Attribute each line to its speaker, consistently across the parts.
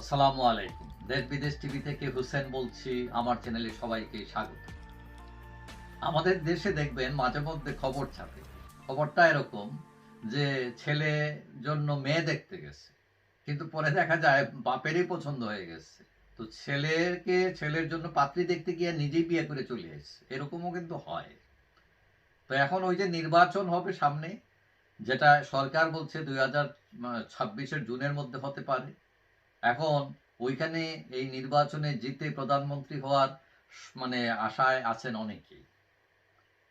Speaker 1: আসসালামু আলাইকুম। দেশ বিদেশ টিভি থেকে হুসেন বলছি, আমার চ্যানেলে সবাইকে স্বাগত। আমাদের দেশে দেখবেন, মাঝে মধ্যে খবর ছাপে। খবরটা এরকম যে, ছেলে জন্য মেয়ে দেখতে গেছে। কিন্তু পরে দেখা যায়, বাপেরই পছন্দ হয়ে গেছে। তো ছেলেকে, ছেলের জন্য পাত্রী দেখতে গিয়ে নিজেই বিয়ে করে চলে এসছে। এরকমও কিন্তু হয়। তো এখন ওই যে নির্বাচন হবে সামনে, যেটা সরকার বলছে দুই হাজার ছাব্বিশের জুনের মধ্যে হতে পারে। এখন ওইখানে এই নির্বাচনে জিতে প্রধানমন্ত্রী হওয়ার মানে আশায় আছেন অনেকেই।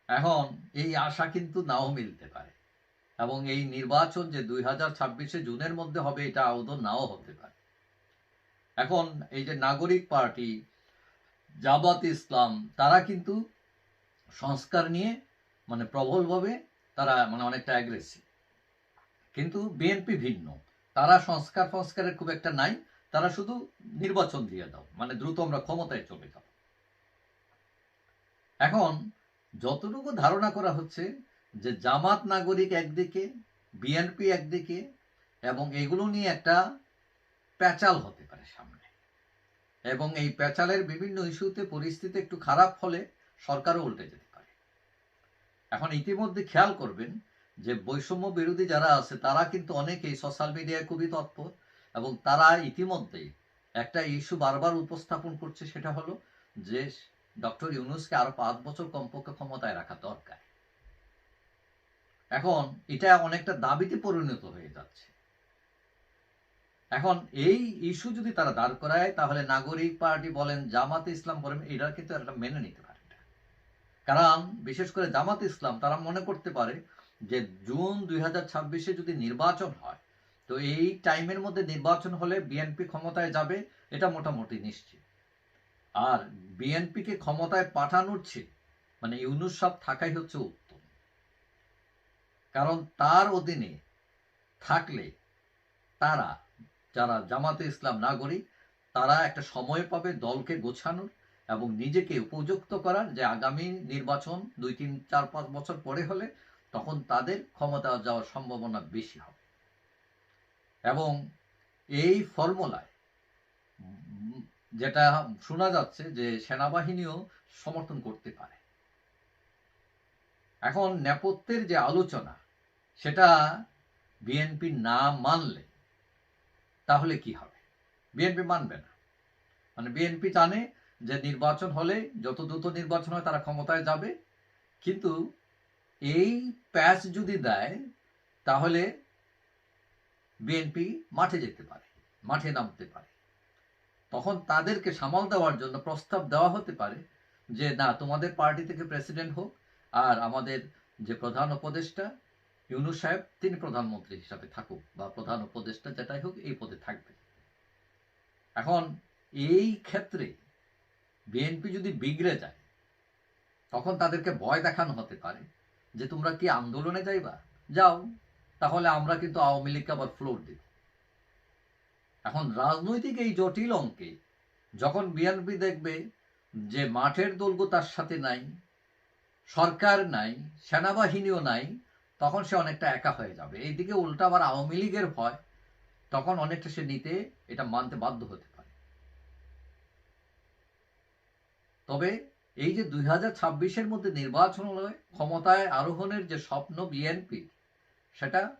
Speaker 1: এখন এই আশা কিন্তু নাও মিলতে পারে। এবং এই নির্বাচন যে দুই হাজার ছাব্বিশে জুনের মধ্যে হবে, এটা আদৌ নাও হতে পারে। এখন এই যে নাগরিক পার্টি জাবাত ইসলাম, তারা কিন্তু সংস্কার নিয়ে মানে প্রবলভাবে তারা মানে অনেকটা অ্যাগ্রেসিভ কিন্তু বিএনপি ভিন্ন। তারা সংস্কার সংস্কারের খুব একটা নাই, তারা শুধু নির্বাচন দিয়ে দাও মানে দ্রুত আমরা ক্ষমতায় চলে যাব। এখন যতটুকু ধারণা করা হচ্ছে যে জামাত নাগরিক একদিকে, বিএনপি একদিকে, এবং এগুলো নিয়ে একটা প্যাচাল হতে পারে সামনে। এবং এই প্যাচালের বিভিন্ন ইস্যুতে পরিস্থিতি একটু খারাপ হলে সরকারও উল্টে যেতে পারে। এখন ইতিমধ্যে খেয়াল করবেন যে বৈষম্য বিরোধী যারা আছে, তারা কিন্তু অনেকেই সোশ্যাল মিডিয়ায় খুবই তৎপর এবং তারা ইতিমধ্যেই একটা ইস্যু বারবার উপস্থাপন করছে, সেটা হলো যে ডক্টর ইউনুসকে আরও পাঁচ বছর কমপক্ষে ক্ষমতায় রাখা দরকার। এখন এটা অনেকটা দাবিতে পরিণত হয়ে যাচ্ছে। এখন এই ইস্যু যদি তারা দাঁড় করায়, তাহলে নাগরিক পার্টি বলেন, জামাত ইসলাম বলেন এটা কিন্তু একটা মেনে নিতে পারে কারণ বিশেষ করে জামাত ইসলাম, তারা মনে করতে পারে যে জুন দুই ছাব্বিশে যদি নির্বাচন হয়, তো এই টাইমের মধ্যে নির্বাচন হলে বিএনপি ক্ষমতায় যাবে, এটা মোটামুটি নিশ্চিত। আর বিএনপিকে ক্ষমতায় পাঠানোর চেয়ে মানে ইউনুস সব থাকাই হচ্ছে উত্তম। কারণ তার অধীনে থাকলে তারা, যারা জামাতে ইসলাম নাগরিক, তারা একটা সময় পাবে দলকে গোছানোর এবং নিজেকে উপযুক্ত করার যে আগামী নির্বাচন দুই, তিন, চার, পাঁচ বছর পরে হলে তখন তাদের ক্ষমতা যাওয়ার সম্ভাবনা বেশি হবে। এবং এই ফর্মুলায় যেটা শোনা যাচ্ছে যে সেনাবাহিনীও সমর্থন করতে পারে। এখন নেপথ্যের যে আলোচনা, সেটা বিএনপি না মানলে তাহলে কি হবে? বিএনপি মানবে না। মানে বিএনপি জানে যে নির্বাচন হলে যত দ্রুত নির্বাচন হয় তারা ক্ষমতায় যাবে, কিন্তু এই প্যাচ যদি দেয়, তাহলে বিএনপি মাঠে যেতে পারে, মাঠে নামতে পারে। তখন তাদেরকে সামাল দেওয়ার জন্য প্রস্তাব দেওয়া হতে পারে যে, না, তোমাদের পার্টি থেকে প্রেসিডেন্ট হোক আর আমাদের যে প্রধান উপদেষ্টা ইউনুস সাহেব, তিনি প্রধানমন্ত্রী হিসাবে থাকুক বা প্রধান উপদেষ্টা যেটাই হোক, এই পদে থাকবে। এখন এই ক্ষেত্রে বিএনপি যদি বিগড়ে যায়, তখন তাদেরকে ভয় দেখানো হতে পারে যে তোমরা কি আন্দোলনে যাইবা? যাও, তাহলে আমরা কিন্তু আওয়ামী লীগকে আবার ফ্লোর দিব। এখন রাজনৈতিক এই জটিল অঙ্কে যখন বিএনপি দেখবে যে মাঠের দলগো তার সাথে নাই, সরকার নাই, সেনাবাহিনীও নাই, তখন সে অনেকটা একা হয়ে যাবে। এইদিকে উল্টা আবার আওয়ামী লীগের ভয়, তখন অনেকটা সে নিতে এটা মানতে বাধ্য হতে পারে। তবে এই যে দুই হাজার ছাব্বিশের মধ্যে নির্বাচন হলে ক্ষমতায় আরোহণের যে স্বপ্ন বিএনপি, সেটা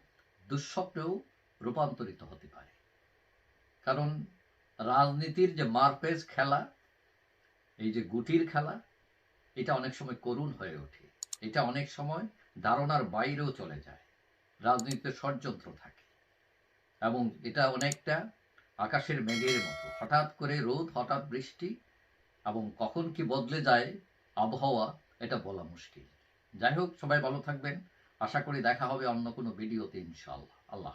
Speaker 1: দুঃস্বপ্নেও রূপান্তরিত হতে পারে। কারণ রাজনীতির যে মারপেজ খেলা, এই যে গুটির খেলা, এটা অনেক সময় করুণ হয়ে ওঠে। এটা অনেক সময় ধারণার বাইরেও চলে যায়। রাজনীতিতে ষড়যন্ত্র থাকে। এবং এটা অনেকটা আকাশের মেঘের মতো। হঠাৎ করে রোদ, হঠাৎ বৃষ্টি এবং কখন কি বদলে যায় আবহাওয়া, এটা বলা মুশকিল। যাই হোক, সবাই ভালো থাকবেন। আশা করি দেখা হবে অন্য কোনো ভিডিওতে ইনশাআল্লাহ। আল্লাহ।